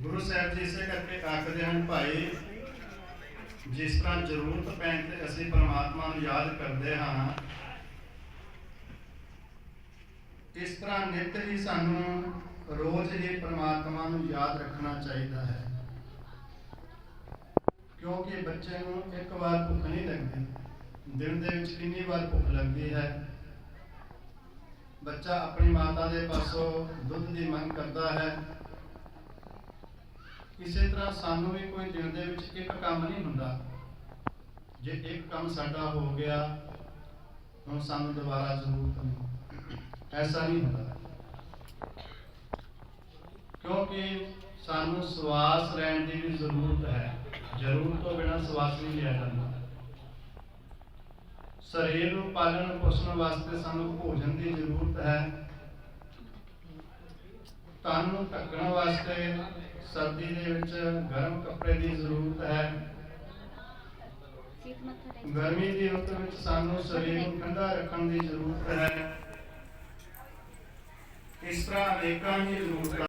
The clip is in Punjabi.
ਗੁਰੂ ਸਾਹਿਬ ਜੀ ਇਸੇ ਕਰਕੇ ਆਖਦੇ ਹਨ, ਭਾਈ, ਜਿਸ ਤਰ੍ਹਾਂ ਜ਼ਰੂਰਤ ਪੈਣ ਤੇ ਅਸੀਂ ਪਰਮਾਤਮਾ ਨੂੰ ਯਾਦ ਕਰਦੇ ਹਾਂ, ਇਸ ਤਰ੍ਹਾਂ ਨਿਤ ਹੀ ਸਾਨੂੰ ਰੋਜ਼ ਹੀ ਪਰਮਾਤਮਾ ਨੂੰ ਯਾਦ ਰੱਖਣਾ ਚਾਹੀਦਾ ਹੈ। ਕਿਉਂਕਿ ਬੱਚੇ ਨੂੰ ਇੱਕ ਵਾਰ ਭੁੱਖ ਨਹੀਂ ਲੱਗਦੀ, ਦਿਨ ਦੇ ਵਿੱਚ ਕਿੰਨੀ ਵਾਰ ਭੁੱਖ ਲੱਗਦੀ ਹੈ। ਬੱਚਾ ਆਪਣੀ ਮਾਤਾ ਦੇ ਪਾਸੋਂ ਦੁੱਧ ਦੀ ਮੰਗ ਕਰਦਾ ਹੈ ਇਸੇ ਤਰ੍ਹਾਂ ਸਾਨੂੰ ਵੀ ਕੋਈ ਦਿਨ ਦੇ ਵਿੱਚ ਇੱਕ ਕੰਮ ਨਹੀਂ ਹੁੰਦਾ। ਜੇ ਇੱਕ ਕੰਮ ਸਾਡਾ ਹੋ ਗਿਆ, ਹੁਣ ਸਾਨੂੰ ਦੁਬਾਰਾ ਜ਼ਰੂਰਤ ਨਹੀਂ। ਐਸਾ ਨਹੀਂ ਹੁੰਦਾ। ਕਿਉਂਕਿ ਸਾਨੂੰ ਸਵਾਸ ਲੈਣ ਦੀ ਵੀ ਜ਼ਰੂਰਤ ਹੈ। ਜ਼ਰੂਰਤ ਤੋਂ ਬਿਨਾ ਸਵਾਸ ਨਹੀਂ ਲਿਆ ਜਾਂਦਾ। ਸਰੀਰ ਨੂੰ ਪਾਲਣ ਪੋਸ਼ਣ ਵਾਸਤੇ ਸਾਨੂੰ ਭੋਜਨ ਦੀ ਜ਼ਰੂਰਤ ਹੈ। ਤਨ ਨੂੰ ਢੱਕਣ ਵਾਸਤੇ ਸਰਦੀ ਦੇ ਵਿੱਚ ਗਰਮ ਕੱਪੜੇ ਦੀ ਜ਼ਰੂਰਤ ਹੈ। ਗਰਮੀ ਦੀ ਰੁੱਤ ਵਿੱਚ ਸਾਨੂੰ ਸਰੀਰ ਨੂੰ ਠੰਡਾ ਰੱਖਣ ਦੀ ਜ਼ਰੂਰਤ ਹੈ। ਇਸ ਤਰ੍ਹਾਂ ਅਨੇਕਾਂ ਹੀ ਜ਼ਰੂਰਤਾਂ